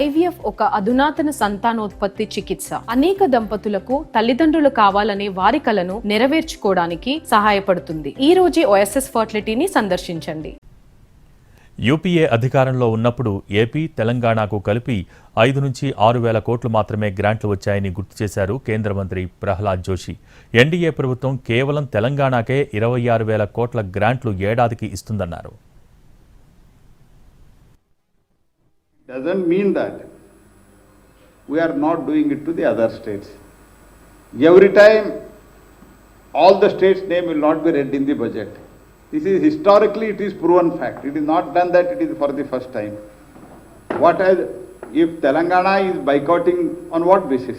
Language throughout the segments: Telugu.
ఐవీఎఫ్ ఒక అధునాతన సంతానోత్పత్తి చికిత్స. అనేక దంపతులకు తల్లిదండ్రులు కావాలనే వారి కలను నెరవేర్చుకోవడానికి సహాయపడుతుంది. ఈ రోజే ఓఎస్ఎస్ ఫర్టిలిటీని సందర్శించండి. యూపీఏ అధికారంలో ఉన్నప్పుడు ఏపీ తెలంగాణకు కలిపి ఐదు నుంచి ఆరు వేల కోట్లు మాత్రమే గ్రాంట్లు వచ్చాయని గుర్తు చేశారు కేంద్ర మంత్రి ప్రహ్లాద్ జోషి. ఎన్డీఏ ప్రభుత్వం కేవలం తెలంగాణకే ఇరవై ఆరు వేల కోట్ల గ్రాంట్లు ఏడాదికి ఇస్తుందన్నారు. doesn't mean that we are not doing it to the other states. Every time, all the states' name will not be read in the budget. This is historically it is proven fact. It is not done that it is for the first time. What has, if Telangana is boycotting on what basis?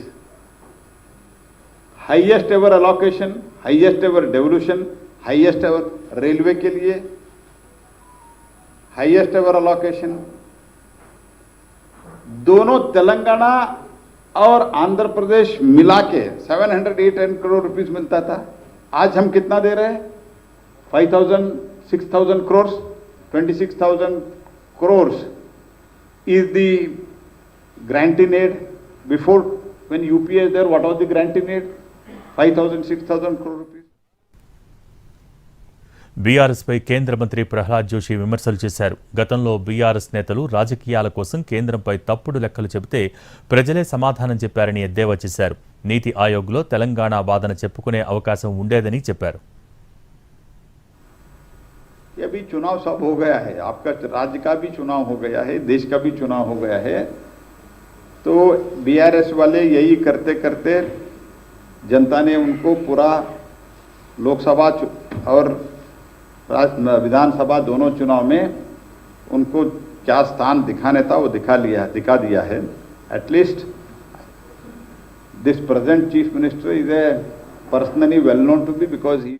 Highest ever allocation, highest ever devolution, highest ever railway के लिए, highest ever allocation, दोनों तेलंगाना और आंध्र प्रदेश मिला के seven hundred, eight crore rupees मिलता था। आज हम कितना दे रहे हैं? Five thousand, six thousand crore, twenty six thousand crore is the grant in aid before, when UPA is there, what was the grant in aid 5000 6000 crore rupees బీఆర్ఎస్పై కేంద్ర మంత్రి ప్రహ్లాద్ జోషి విమర్శలు చేశారు గతంలో బీఆర్ఎస్ నేతలు రాజకీయాల కోసం కేంద్రంపై తప్పుడు లెక్కలు చెబితే ప్రజలే సమాధానం చెప్పారని ఎద్దేవా చేశారు నీతి ఆయోగ్లో తెలంగాణ వాదన చెప్పుకునే అవకాశం ఉండేదని చెప్పారు ये अभी चुनाव सब हो गया है आपका राज्य का भी चुनाव हो गया है देश का भी चुनाव हो गया है तो बीआरएस वाले यही करते करते जनता ने उनको पूरा लोकसभा चु- और राज- विधानसभा दोनों चुनाव में उनको क्या स्थान दिखाने था, वो दिखा लिया दिखा दिया है। At least this present chief minister is a personally well known to be because he